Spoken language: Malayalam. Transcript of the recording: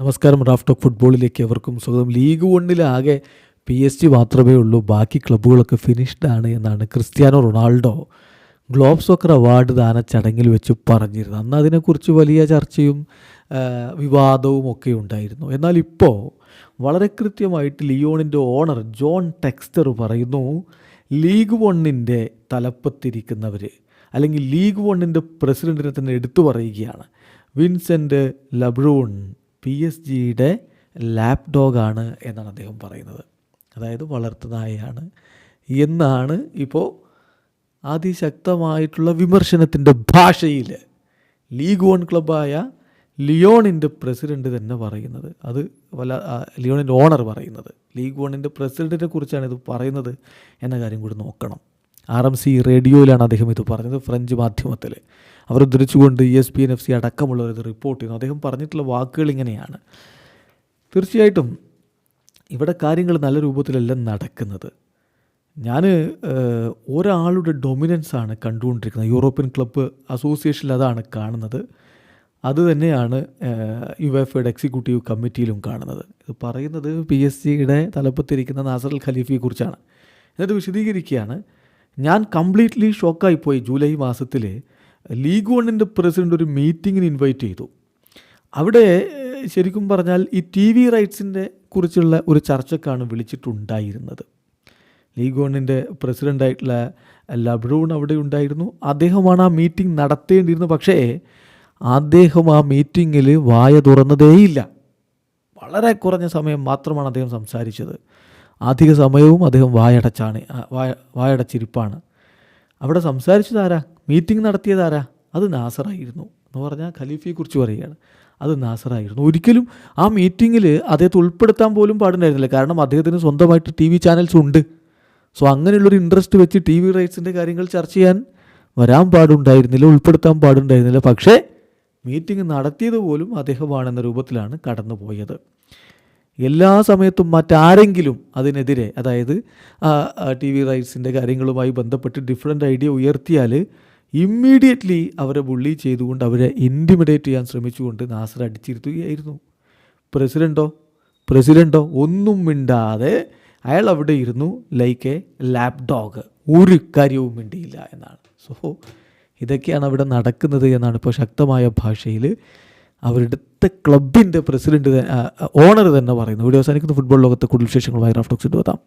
നമസ്കാരം റാഫ് ടോക്ക് ഫുട്ബോളിലേക്ക് എവർക്കും സ്വാഗതം. ലീഗ് വണ്ണിലാകെ പി എസ് ജി മാത്രമേ ഉള്ളൂ ബാക്കി ക്ലബ്ബുകളൊക്കെ ഫിനിഷ്ഡ് ആണ് എന്നാണ് Cristiano Ronaldo Globe Soccer award ദാന ചടങ്ങിൽ വെച്ച് പറഞ്ഞിരുന്നത്. അന്ന് അതിനെക്കുറിച്ച് വലിയ ചർച്ചയും വിവാദവും ഒക്കെ ഉണ്ടായിരുന്നു. എന്നാൽ ഇപ്പോൾ വളരെ കൃത്യമായിട്ട് ലിയോണിന്റെ ഓണർ ജോൺ ടെക്സ്റ്റർ പറയുന്നു ലീഗ് വണ്ണിന്റെ തലപ്പത്തിരിക്കുന്നവർ അല്ലെങ്കിൽ ലീഗ് വണ്ണിന്റെ പ്രസിഡന്റിനെ തന്നെ എടുത്തു പറയുകയാണ്. വിൻസെന്റ് ലബ്രൂൺ പി എസ് ജിയുടെ ലാപ് ഡോഗാണ് എന്നാണ് അദ്ദേഹം പറയുന്നത്. അതായത് വളർത്തുനായയാണ് എന്നാണ് ഇപ്പോൾ അതിശക്തമായിട്ടുള്ള വിമർശനത്തിന്റെ ഭാഷയിൽ ലീഗ് വൺ ക്ലബായ ലിയോണിന്റെ പ്രസിഡന്റ് തന്നെ പറയുന്നത്. അത് വല്ല ലിയോണിന്റെ ഓണർ പറയുന്നത്. ലീഗ് വണ്ണിന്റെ പ്രസിഡന്റിനെ കുറിച്ചാണ് ഇത് പറയുന്നത് എന്ന കാര്യം കൂടി നോക്കണം. ആർ എം സി റേഡിയോയിലാണ് അദ്ദേഹം ഇത് പറഞ്ഞത് ഫ്രഞ്ച് മാധ്യമത്തിൽ അവർ ഉദ്ധരിച്ചുകൊണ്ട് E S P N F C അടക്കമുള്ളവർ ഇത് റിപ്പോർട്ട് ചെയ്യുന്നു. അദ്ദേഹം പറഞ്ഞിട്ടുള്ള വാക്കുകൾ ഇങ്ങനെയാണ്. തീർച്ചയായിട്ടും ഇവിടെ കാര്യങ്ങൾ നല്ല രൂപത്തിലല്ല നടക്കുന്നത്. ഞാൻ ഒരാളുടെ ഡൊമിനൻസ് ആണ് കണ്ടുകൊണ്ടിരിക്കുന്നത്. യൂറോപ്യൻ ക്ലബ്ബ് അസോസിയേഷനിൽ അതാണ് കാണുന്നത്. അത് തന്നെയാണ് എയുടെ എക്സിക്യൂട്ടീവ് കമ്മിറ്റിയിലും കാണുന്നത്. ഇത് പറയുന്നത് പി എസ് സിയുടെ തലപ്പത്തിരിക്കുന്ന നാസർ അൽ ഖലീഫിയെക്കുറിച്ചാണ് എന്നിട്ട് വിശദീകരിക്കുകയാണ്. ഞാൻ കംപ്ലീറ്റ്ലി ഷോക്കായിപ്പോയി ജൂലൈ മാസത്തിൽ ലീഗ് വണ്ണിന്റെ പ്രസിഡന്റ് ഒരു മീറ്റിങ്ങിന് ഇൻവൈറ്റ് ചെയ്തു. അവിടെ ശരിക്കും പറഞ്ഞാൽ ഈ ടി വി റൈറ്റ്സിന്റെ കുറിച്ചുള്ള ഒരു ചർച്ചക്കാണ് വിളിച്ചിട്ടുണ്ടായിരുന്നത്. ലീഗ് വണ്ണിന്റെ പ്രസിഡന്റായിട്ടുള്ള ലബ്രൂൺ അവിടെ ഉണ്ടായിരുന്നു. അദ്ദേഹമാണ് ആ മീറ്റിംഗ് നടത്തേണ്ടിയിരുന്നത്. പക്ഷേ അദ്ദേഹം ആ മീറ്റിങ്ങിൽ വായ തുറന്നതേയില്ല. വളരെ കുറഞ്ഞ സമയം മാത്രമാണ് അദ്ദേഹം സംസാരിച്ചത്. അധിക സമയവും അദ്ദേഹം വായടച്ചാണ് വായ വായടച്ചിരിപ്പാണ്. അവിടെ സംസാരിച്ചത് ആരാ? മീറ്റിംഗ് നടത്തിയതാരാ അത് നാസറായിരുന്നു. എന്ന് പറഞ്ഞാൽ ഖലീഫയെക്കുറിച്ച് പറയുകയാണ്. അത് നാസറായിരുന്നു. ഒരിക്കലും ആ മീറ്റിങ്ങിൽ അദ്ദേഹത്തെ ഉൾപ്പെടുത്താൻ പോലും പാടുണ്ടായിരുന്നില്ല. കാരണം അദ്ദേഹത്തിന് സ്വന്തമായിട്ട് ടി വി ചാനൽസ് ഉണ്ട്. സോ അങ്ങനെയുള്ളൊരു ഇൻട്രസ്റ്റ് വെച്ച് ടി വി റൈറ്റ്സിന്റെ കാര്യങ്ങൾ ചർച്ച ചെയ്യാൻ വരാൻ പാടുണ്ടായിരുന്നില്ല ഉൾപ്പെടുത്താൻ പാടുണ്ടായിരുന്നില്ല. പക്ഷേ മീറ്റിംഗ് നടത്തിയത് പോലും അദ്ദേഹമാണെന്ന രൂപത്തിലാണ് കടന്നുപോയത്. എല്ലാ സമയത്തും മറ്റാരെങ്കിലും അതിനെതിരെ അതായത് ടി വി റൈറ്റ്സിന്റെ കാര്യങ്ങളുമായി ബന്ധപ്പെട്ട് ഡിഫറെന്റ് ഐഡിയ ഉയർത്തിയാൽ ഇമ്മീഡിയറ്റ്ലി അവരെ ബുള്ളി ചെയ്തുകൊണ്ട് അവരെ ഇന്റിമിഡേറ്റ് ചെയ്യാൻ ശ്രമിച്ചുകൊണ്ട് നാസർ അടിച്ചിരുത്തുകയായിരുന്നു. പ്രസിഡന്റോ പ്രസിഡന്റോ ഒന്നും മിണ്ടാതെ അയാൾ അവിടെ ഇരുന്നു ലൈക്ക് എ ലാപ് ഡോഗ് ഒരു കാര്യവും മിണ്ടിയില്ല എന്നാണ്. സോ ഇതൊക്കെയാണ് അവിടെ നടക്കുന്നത് എന്നാണ് ഇപ്പോൾ ശക്തമായ ഭാഷയിൽ അവരുടെ ക്ലബിന്റെ പ്രസിഡന്റ് ഓണർ തന്നെ പറയുന്നു ഇവിടെ അവസാനിക്കുന്ന. ഫുട്ബോൾ ലോകത്തെ കൂടുതൽ വിശേഷങ്ങളുമായി വൈറാഫ്റ്റോക്സിന്റെ എത്താം